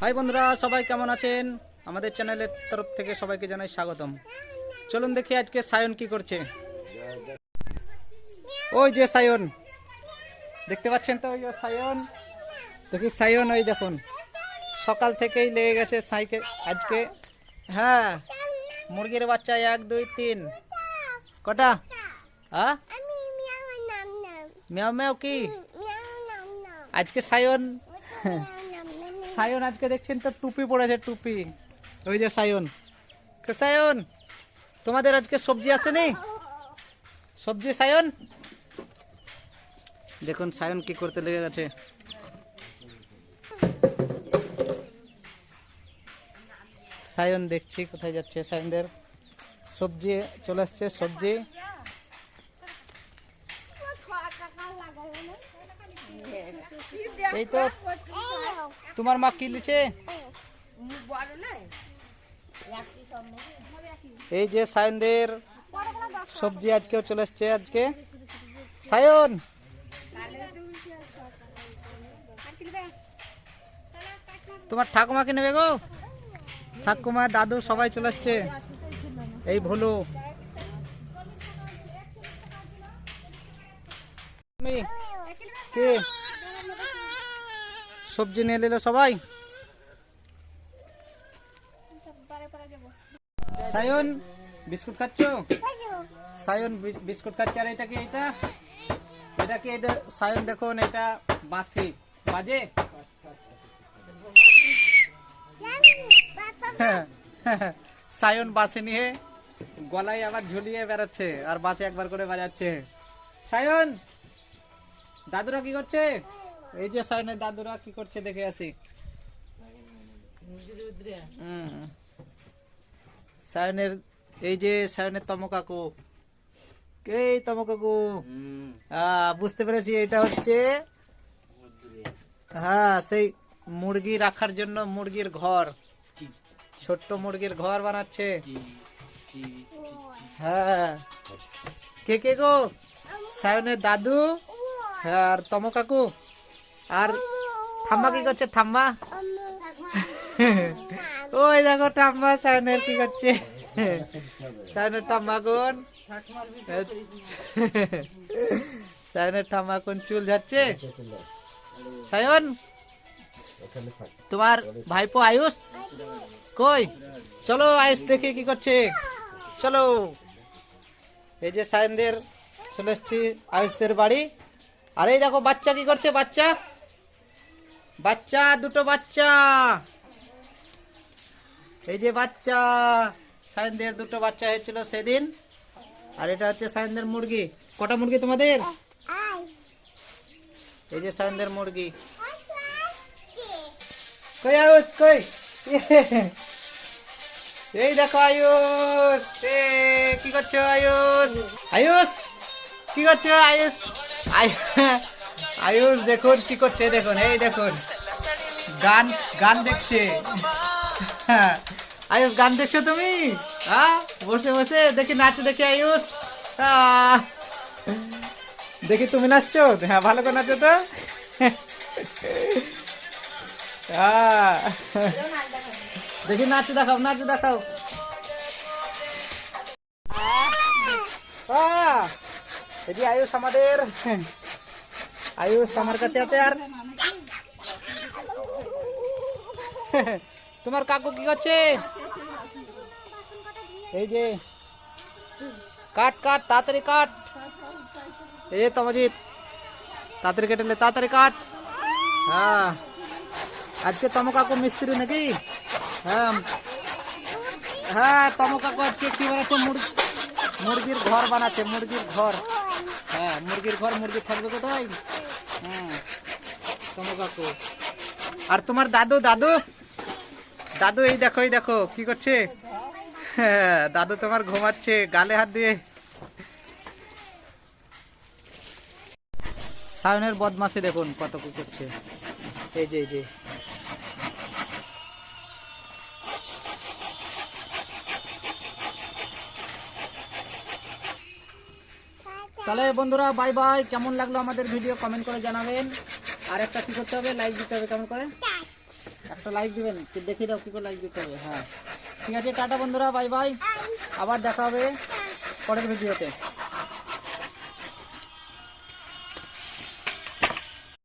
High বন্ধুরা, সবাই কেমন আছেন? আমাদের চ্যানেলের তরফ থেকে সবাইকে জানাই স্বাগতম। চলুন দেখি আজকে সায়ন কি করছে। ওই যে সায়ন। দেখতে পাচ্ছেন তো ওই সায়ন? দেখি সায়ন, ওই দেখুন। সকাল থেকেই লেগে গেছে সাইকেল আজকে। হ্যাঁ মুরগির বাচ্চা এক, দুই, তিন। কটা? হ্যাঁ মিয়াও, ম্যাও কি? আজকে সায়ন? সায়ন আজকে দেখছেন তো টুপি পড়েছে টুপি। ওই যে সায়ন। সায়ন তোমাদের আজকে সবজি আসেনি সবজি সায়ন? দেখুন সায়ন কি করতে লেগে গেছে। সায়ন দেখছি কোথায় যাচ্ছে সায়নদের। সবজি চলে আসছে সবজি। এই তো। তোমার মা কি লিছে? এই যে সায়নদের সবজি আজকেও চলে এসছে, আজকে। সায়ন! তোমার ঠাকুমাকে নেবে গো? ঠাকুমা, দাদু সবাই চলে এসছে। এই ভুলু। কে? সবজি নিয়ে নিল সবাই। সায়ন, বিস্কুট খাচ্ছ? সায়ন বিস্কুট খাচ্ছে, আর এটা কি এটা? এটা কি এটা? সায়ন দেখুন এটা বাসি। বাজে? সায়ন বাসে নিয়ে গলায় আবার ঝুলিয়ে বেড়াচ্ছে, আর বাসে একবার করে বাজাচ্ছে। সায়ন, দাদুরা কি করছে? এই যে সায়নের দাদুরা কি করছে দেখে আসি। সায়নের এই যে সায়নের তম কাকু এই তম কাকু আহ, বুঝতে পেরেছি এটা হচ্ছে হ্যাঁ সেই মুরগি রাখার জন্য মুরগির ঘর। ছোট্ট মুরগির ঘর বানাচ্ছে। হ্যাঁ। কে কে গো? সায়নের দাদু আর তম কাকু আর ঠাম্মা কি করছে? ঠাম্মা? ওই দেখো ঠাম্মা সায়নের কি করছে? সায়নের ঠাম্মা কোন? সায়নের ঠাম্মা কোন চুল যাচ্ছে সায়ন তোমার ভাইপো আয়ুষ? কই? চলো আয়ুষ দেখে কি করছে। চলো। এই যে সায়নদের চলে এসছি আয়ুষদের বাড়ি। আর এই দেখো বাচ্চা কি করছে? বাচ্চা বাচ্চা, দুটো বাচ্চা। এই যে বাচ্চা, সায়নদের দুটো বাচ্চা হয়েছিল সেদিন। আর এটা হচ্ছে সায়নদের মুরগি। কটা মুরগি তোমাদের? এই যে সায়নদের মুরগি। কই আয়ুষ, কই? এই দেখো আয়ুষ কি করছ আয়ুষ? আয়ুষ, কি করছ আয়ুষ? আয়- আয়ুষ, দেখুন কি করছে, দেখুন, এই দেখুন। গান গান দেখছে। আয়ুষ, গান দেখছ তুমি? হ্যাঁ বসে বসে, দেখি নাচ, দেখি আয়ুষ। দেখি তুমি নাচছো? হ্যাঁ ভালো করে নাচো তো। দেখি নাচ, দেখাও নাচ, দেখাও। যে আয়ুষ আমাদের। আয়ুষ আমার কাছে আছে আর তোমার কাকু কি করছে এই যে কাট কাট তাড়াতাড়ি কাট এই যে তমজিৎ তাড়াতাড়ি কেটে নে, তাড়াতাড়ি কাট হ্যাঁ আজকে তম কাকু মিস্ত্রি নাকি হ্যাঁ হ্যাঁ তম কাকু আজকে কি বানাচ্ছে মুরগি মুরগির ঘর বানাচ্ছে মুরগির ঘর হ্যাঁ মুরগির ঘর মুরগি থাকবে কোথায় হ্যাঁ তম কাকু আর তোমার দাদু দাদু? দাদু, এই দেখো এই দেখো, কি করছে? দাদু তোমার ঘুমাচ্ছে, গালে হাত দিয়ে। সায়নের বদমাসি দেখুন কত কি করছে। এই যে এই যে। তাহলে বন্ধুরা বাই বাই কেমন লাগল আমাদের ভিডিও কমেন্ট করে জানাবেন। আর একটা কি করতে হবে? লাইক দিতে হবে, কেমন করে? একটা লাইক দিবেন। দেখিয়ে দাও, কি করে লাইক দিতে হবে? হ্যাঁ। ঠিক আছে, টাটা বন্ধুরা বাই বাই আবার দেখা হবে পরের ভিডিওতে